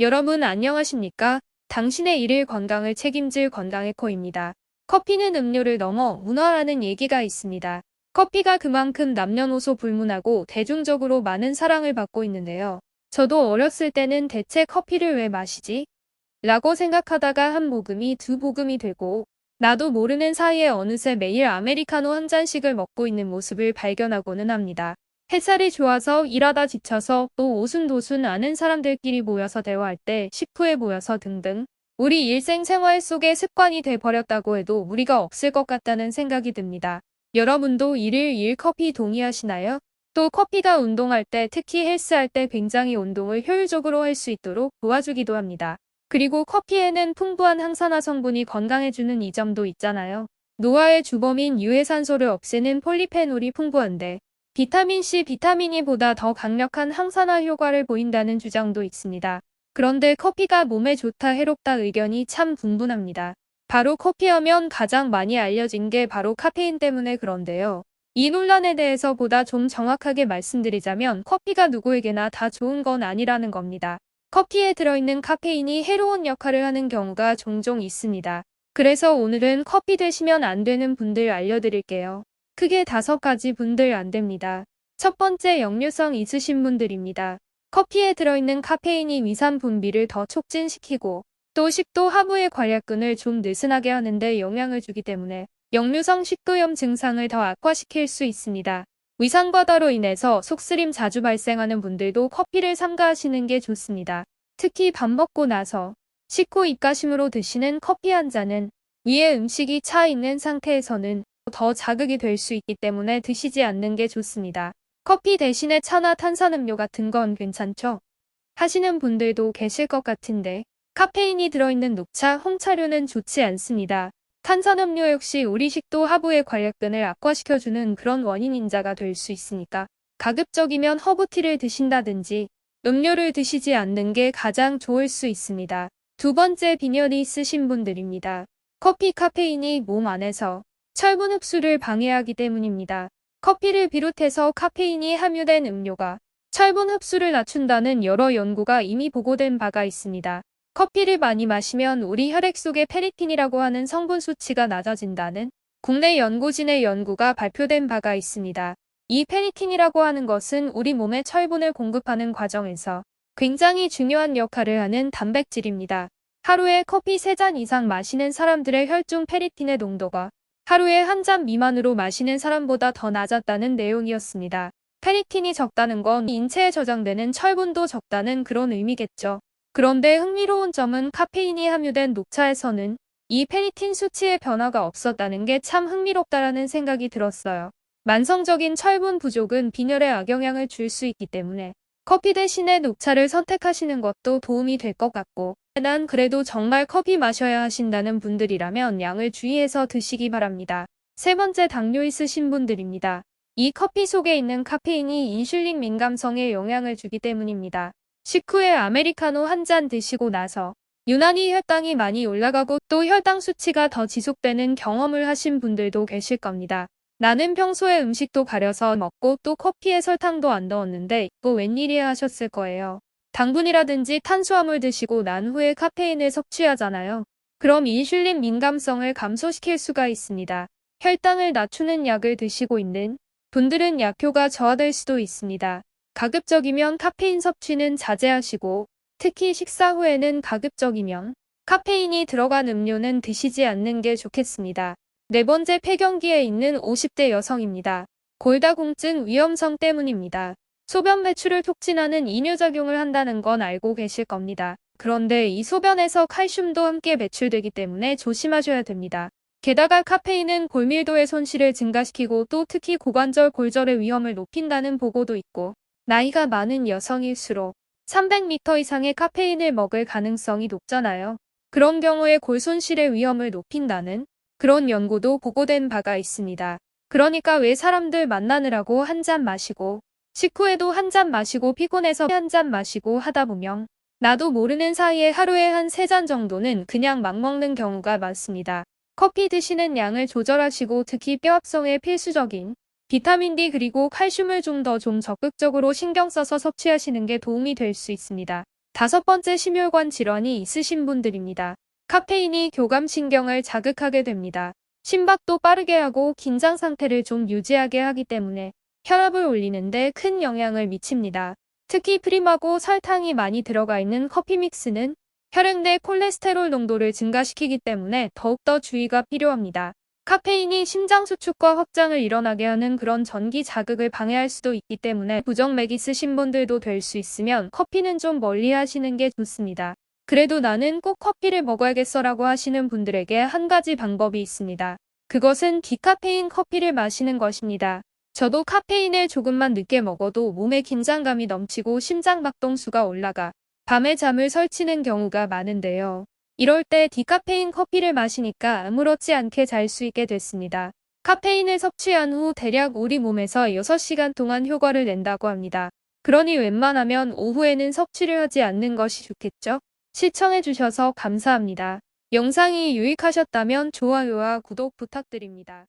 여러분 안녕하십니까? 당신의 일일 건강을 책임질 건강의코입니다. 커피는 음료를 넘어 문화라는 얘기가 있습니다. 커피가 그만큼 남녀노소 불문하고 대중적으로 많은 사랑을 받고 있는데요. 저도 어렸을 때는 대체 커피를 왜 마시지? 라고 생각하다가 한 모금이 두 모금이 되고 나도 모르는 사이에 어느새 매일 아메리카노 한 잔씩을 먹고 있는 모습을 발견하고는 합니다. 햇살이 좋아서 일하다 지쳐서 또 오순도순 아는 사람들끼리 모여서 대화할 때 식후에 모여서 등등 우리 일생 생활 속에 습관이 돼버렸다고 해도 무리가 없을 것 같다는 생각이 듭니다. 여러분도 일일 일 커피 동의하시나요? 또 커피가 운동할 때 특히 헬스할 때 굉장히 운동을 효율적으로 할 수 있도록 도와주기도 합니다. 그리고 커피에는 풍부한 항산화 성분이 건강해주는 이 점도 있잖아요. 노화의 주범인 유해산소를 없애는 폴리페놀이 풍부한데 비타민C, 비타민E보다 더 강력한 항산화 효과를 보인다는 주장도 있습니다. 그런데 커피가 몸에 좋다 해롭다 의견이 참 분분합니다. 바로 커피하면 가장 많이 알려진 게 바로 카페인 때문에 그런데요. 이 논란에 대해서 보다 좀 정확하게 말씀드리자면 커피가 누구에게나 다 좋은 건 아니라는 겁니다. 커피에 들어있는 카페인이 해로운 역할을 하는 경우가 종종 있습니다. 그래서 오늘은 커피 드시면 안 되는 분들 알려드릴게요. 크게 다섯 가지 분들 안 됩니다. 첫 번째 역류성 있으신 분들입니다. 커피에 들어있는 카페인이 위산 분비를 더 촉진시키고 또 식도 하부의 관략근을 좀 느슨하게 하는데 영향을 주기 때문에 역류성 식도염 증상을 더 악화시킬 수 있습니다. 위산 과다로 인해서 속쓰림 자주 발생하는 분들도 커피를 삼가하시는 게 좋습니다. 특히 밥 먹고 나서 식후 입가심으로 드시는 커피 한 잔은 위에 음식이 차 있는 상태에서는 더 자극이 될 수 있기 때문에 드시지 않는 게 좋습니다. 커피 대신에 차나 탄산음료 같은 건 괜찮죠? 하시는 분들도 계실 것 같은데 카페인이 들어있는 녹차, 홍차류는 좋지 않습니다. 탄산음료 역시 우리 식도 하부의 관략근을 악화시켜주는 그런 원인인자가 될 수 있으니까 가급적이면 허브티를 드신다든지 음료를 드시지 않는 게 가장 좋을 수 있습니다. 두 번째 빈혈이 있으신 분들입니다. 커피 카페인이 몸 안에서 철분 흡수를 방해하기 때문입니다. 커피를 비롯해서 카페인이 함유된 음료가 철분 흡수를 낮춘다는 여러 연구가 이미 보고된 바가 있습니다. 커피를 많이 마시면 우리 혈액 속의 페리틴이라고 하는 성분 수치가 낮아진다는 국내 연구진의 연구가 발표된 바가 있습니다. 이 페리틴이라고 하는 것은 우리 몸에 철분을 공급하는 과정에서 굉장히 중요한 역할을 하는 단백질입니다. 하루에 커피 3잔 이상 마시는 사람들의 혈중 페리틴의 농도가 하루에 한 잔 미만으로 마시는 사람보다 더 낮았다는 내용이었습니다. 페리틴이 적다는 건 인체에 저장되는 철분도 적다는 그런 의미겠죠. 그런데 흥미로운 점은 카페인이 함유된 녹차에서는 이 페리틴 수치의 변화가 없었다는 게 참 흥미롭다라는 생각이 들었어요. 만성적인 철분 부족은 빈혈에 악영향을 줄 수 있기 때문에 커피 대신에 녹차를 선택하시는 것도 도움이 될 것 같고 난 그래도 정말 커피 마셔야 하신다는 분들이라면 양을 주의해서 드시기 바랍니다. 세 번째 당뇨 있으신 분들입니다. 이 커피 속에 있는 카페인이 인슐린 민감성에 영향을 주기 때문입니다. 식후에 아메리카노 한 잔 드시고 나서 유난히 혈당이 많이 올라가고 또 혈당 수치가 더 지속되는 경험을 하신 분들도 계실 겁니다. 나는 평소에 음식도 가려서 먹고 또 커피에 설탕도 안 넣었는데 이거 웬일이야 하셨을 거예요. 당분이라든지 탄수화물 드시고 난 후에 카페인을 섭취하잖아요. 그럼 인슐린 민감성을 감소시킬 수가 있습니다. 혈당을 낮추는 약을 드시고 있는 분들은 약효가 저하될 수도 있습니다. 가급적이면 카페인 섭취는 자제하시고 특히 식사 후에는 가급적이면 카페인이 들어간 음료는 드시지 않는 게 좋겠습니다. 네 번째 폐경기에 있는 50대 여성입니다. 골다공증 위험성 때문입니다. 소변 배출을 촉진하는 이뇨작용을 한다는 건 알고 계실 겁니다. 그런데 이 소변에서 칼슘도 함께 배출되기 때문에 조심하셔야 됩니다. 게다가 카페인은 골밀도의 손실을 증가시키고 또 특히 고관절 골절의 위험을 높인다는 보고도 있고 나이가 많은 여성일수록 300m 이상의 카페인을 먹을 가능성이 높잖아요. 그런 경우에 골 손실의 위험을 높인다는 그런 연구도 보고된 바가 있습니다. 그러니까 왜 사람들 만나느라고 한 잔 마시고 식후에도 한 잔 마시고 피곤해서 한 잔 마시고 하다 보면 나도 모르는 사이에 하루에 한 세 잔 정도는 그냥 막 먹는 경우가 많습니다. 커피 드시는 양을 조절하시고 특히 뼈 합성에 필수적인 비타민 D 그리고 칼슘을 좀 더좀 적극적으로 신경 써서 섭취하시는 게 도움이 될 수 있습니다. 다섯 번째 심혈관 질환이 있으신 분들입니다. 카페인이 교감신경을 자극하게 됩니다. 심박도 빠르게 하고 긴장 상태를 좀 유지하게 하기 때문에 혈압을 올리는데 큰 영향을 미칩니다. 특히 프림하고 설탕이 많이 들어가 있는 커피 믹스는 혈액 내 콜레스테롤 농도를 증가시키기 때문에 더욱더 주의가 필요합니다. 카페인이 심장 수축과 확장을 일어나게 하는 그런 전기 자극을 방해할 수도 있기 때문에 부정맥 있으신 분들도 될 수 있으면 커피는 좀 멀리 하시는 게 좋습니다. 그래도 나는 꼭 커피를 먹어야겠어라고 하시는 분들에게 한 가지 방법이 있습니다. 그것은 디카페인 커피를 마시는 것입니다. 저도 카페인을 조금만 늦게 먹어도 몸에 긴장감이 넘치고 심장 박동수가 올라가 밤에 잠을 설치는 경우가 많은데요. 이럴 때 디카페인 커피를 마시니까 아무렇지 않게 잘 수 있게 됐습니다. 카페인을 섭취한 후 대략 우리 몸에서 6시간 동안 효과를 낸다고 합니다. 그러니 웬만하면 오후에는 섭취를 하지 않는 것이 좋겠죠? 시청해주셔서 감사합니다. 영상이 유익하셨다면 좋아요와 구독 부탁드립니다.